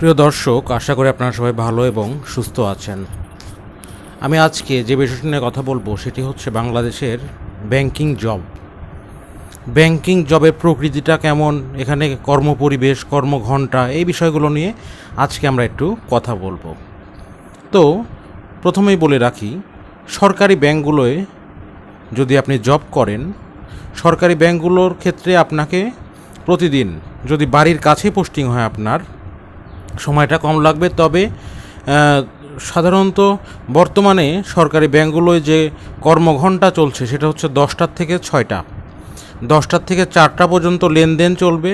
প্রিয় দর্শক, আশা করি আপনারা সবাই ভালো এবং সুস্থ আছেন। আমি আজকে যে বিষয়টি নিয়ে কথা বলব, সেটি হচ্ছে বাংলাদেশের ব্যাংকিং জব ব্যাংকিং জবের প্রকৃতিটা কেমন, এখানে কর্মপরিবেশ, কর্মঘণ্টা, এই বিষয়গুলো নিয়ে আজকে আমরা একটু কথা বলব। তো, প্রথমেই বলে রাখি, সরকারি ব্যাংকগুলোয় যদি আপনি জব করেন, সরকারি ব্যাংকগুলোর ক্ষেত্রে আপনাকে প্রতিদিন যদি বাড়ির কাছে পোস্টিং হয় আপনার সময়টা কম লাগবে। তবে সাধারণত বর্তমানে সরকারি ব্যাংকগুলোয় যে কর্মঘণ্টা চলছে, সেটা হচ্ছে দশটার থেকে ছয়টা। দশটার থেকে চারটা পর্যন্ত লেনদেন চলবে,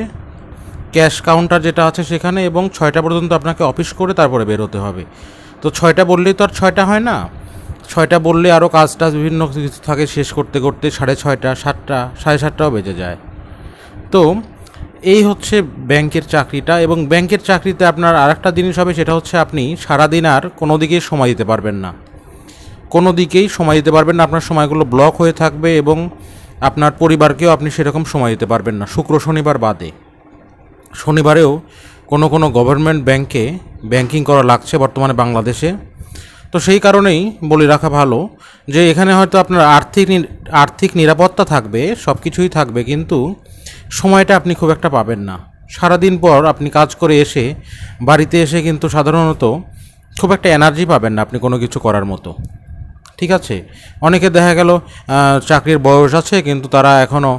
ক্যাশ কাউন্টার যেটা আছে সেখানে, এবং ছয়টা পর্যন্ত আপনাকে অফিস করে তারপরে বেরোতে হবে। তো ছয়টা বললেই তো আর ছয়টা হয় না। ছয়টা বললে আরও কাজ টাজ বিভিন্ন কিছু থাকে, শেষ করতে করতে সাড়ে ছয়টা, সাতটা, সাড়ে সাতটাও বেজে যায়। তো এই হচ্ছে ব্যাংকের চাকরিটা এবং ব্যাংকের চাকরিতে আপনার আরেকটা জিনিস হবে, সেটা হচ্ছে আপনি সারাদিন আর কোনো দিকেই সময় দিতে পারবেন না। কোনো দিকেই সময় দিতে পারবেন না, আপনার সময়গুলো ব্লক হয়ে থাকবে এবং আপনার পরিবারকেও আপনি সেরকম সময় দিতে পারবেন না। শুক্র, শনিবার বাদে। শনিবারেও কোনো কোনো গভর্নমেন্ট ব্যাংকে ব্যাংকিং করা লাগছে বর্তমানে বাংলাদেশে। তো সেই কারণেই বলে রাখা ভালো যে, এখানে হয়তো আপনার আর্থিক আর্থিক নিরাপত্তা থাকবে সব কিছুই থাকবে, কিন্তু সময়টা আপনি খুব একটা পাবেন না। সারাদিন পর আপনি কাজ করে এসে, বাড়িতে এসে কিন্তু সাধারণত খুব একটা এনার্জি পাবেন না আপনি কোনো কিছু করার মতো। ঠিক আছে? অনেকে দেখা গেল চাকরির বয়স আছে কিন্তু তারা এখনও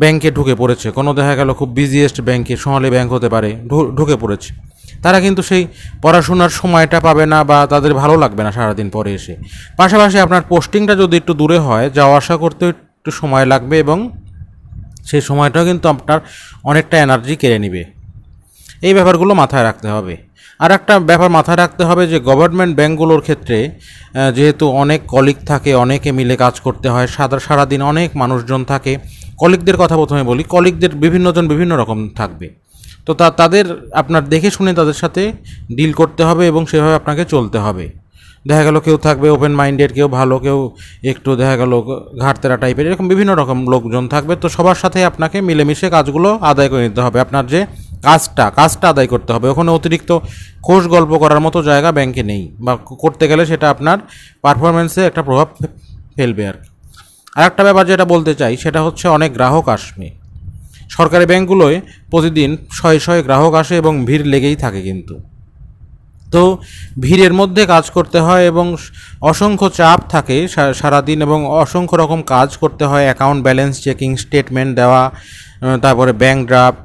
ব্যাংকে ঢুকে পড়েছে। কোনো দেখা গেল খুব বিজিয়েস্ট ব্যাংকে সোনালী ব্যাংক হতে পারে ঢুকে পড়েছে। তারা কিন্তু সেই পড়াশোনার সময়টা পাবে না বা তাদের ভালো লাগবে না সারাদিন পরে এসে। পাশাপাশি আপনার পোস্টিংটা যদি একটু দূরে হয়, যাওয়া আসা করতে একটু সময় লাগবে এবং সেই সময়টাও কিন্তু আপনার অনেকটা এনার্জি কেড়ে নেবে। এই ব্যাপারগুলো মাথায় রাখতে হবে। আর একটা ব্যাপার মাথায় রাখতে হবে যে গভর্নমেন্ট ব্যাঙ্কগুলোর ক্ষেত্রে যেহেতু অনেক কলিগ থাকে, অনেকে মিলে কাজ করতে হয়, সাদা, সারাদিন অনেক মানুষজন থাকে কলিগদের কথা প্রথমে বলি কলিগদের বিভিন্নজন বিভিন্ন রকম থাকবে। তো তা, তাদের, আপনার দেখে শুনে তাদের সাথে ডিল করতে হবে এবং সেভাবে আপনাকে চলতে হবে। দেখা গেল কেউ থাকবে ওপেন মাইন্ডেড কেউ ভালো, কেউ একটু দেখা গেল ঘাটতেরা টাইপের এরকম বিভিন্ন রকম লোকজন থাকবে। তো সবার সাথে আপনাকে মিলেমিশে কাজগুলো আদায় করে নিতে হবে। আপনার যে কাজটা কাজটা আদায় করতে হবে। ওখানে অতিরিক্ত খোশ গল্প করার মতো জায়গা ব্যাংকে নেই বা করতে গেলে সেটা আপনার পারফরমেন্সে একটা প্রভাব ফেলবে আর আর একটা ব্যাপার যেটা বলতে চাই, সেটা হচ্ছে অনেক গ্রাহক আসবে। সরকারি ব্যাংকগুলোয় প্রতিদিন শয়ে শয়ে গ্রাহক আসে এবং ভিড় লেগেই থাকে কিন্তু। তো ভিড়ের মধ্যে কাজ করতে হয় এবং অসংখ্য চাপ থাকে সারাদিন এবং অসংখ্য রকম কাজ করতে হয়। অ্যাকাউন্ট ব্যালেন্স চেকিং, স্টেটমেন্ট দেওয়া তারপরে ব্যাংক ড্রাফট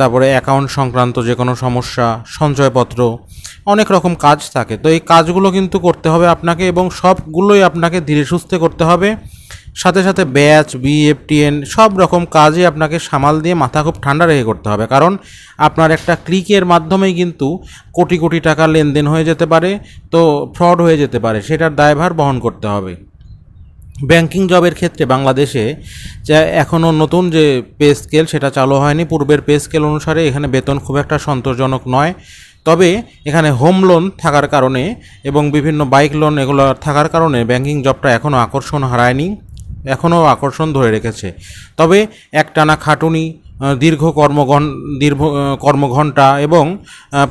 তারপরে অ্যাকাউন্ট সংক্রান্ত যে কোনো সমস্যা, সঞ্চয়পত্র, অনেক রকম কাজ থাকে। তো এই কাজগুলো কিন্তু করতে হবে আপনাকে এবং সবগুলোই আপনাকে ধীরে সুস্থে করতে হবে। সাথে সাথে ব্যাচ, বিএফটিএন, সব রকম কাজে আপনাকে সামাল দিয়ে মাথা খুব ঠান্ডা রেখে করতে হবে। কারণ আপনার একটা ক্লিকের মাধ্যমেই কিন্তু কোটি কোটি টাকা লেনদেন হয়ে যেতে পারে, তো ফ্রড হয়ে যেতে পারে, সেটার দায়ভার বহন করতে হবে। ব্যাংকিং জবের ক্ষেত্রে বাংলাদেশে যা এখনও নতুন যে পে স্কেল, সেটা চালু হয়নি। পূর্বের পে স্কেল অনুসারে এখানে বেতন খুব একটা সন্তোষজনক নয়। তবে এখানে হোম লোন থাকার কারণে এবং বিভিন্ন বাইক লোন এগুলো থাকার কারণে ব্যাংকিং জবটা এখনও আকর্ষণ হারায়নি। এখনও আকর্ষণ ধরে রেখেছে। তবে একটানা খাটুনি দীর্ঘ কর্মঘন, দীর্ঘ কর্মঘণ্টা এবং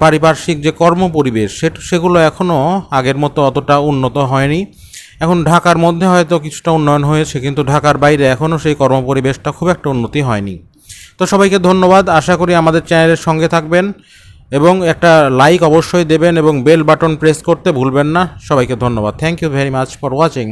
পারিপার্শ্বিক যে কর্মপরিবেশ সে সেগুলো এখনও আগের মতো অতটা উন্নত হয়নি। এখন ঢাকার মধ্যে হয়তো কিছুটা উন্নয়ন হয়েছে, কিন্তু ঢাকার বাইরে এখনও সেই কর্মপরিবেশটা খুব একটা উন্নতি হয়নি। তো সবাইকে ধন্যবাদ, আশা করি আমাদের চ্যানেলের সঙ্গে থাকবেন এবং একটা লাইক অবশ্যই দেবেন এবং বেল বাটন প্রেস করতে ভুলবেন না। সবাইকে ধন্যবাদ। Thank you very much for watching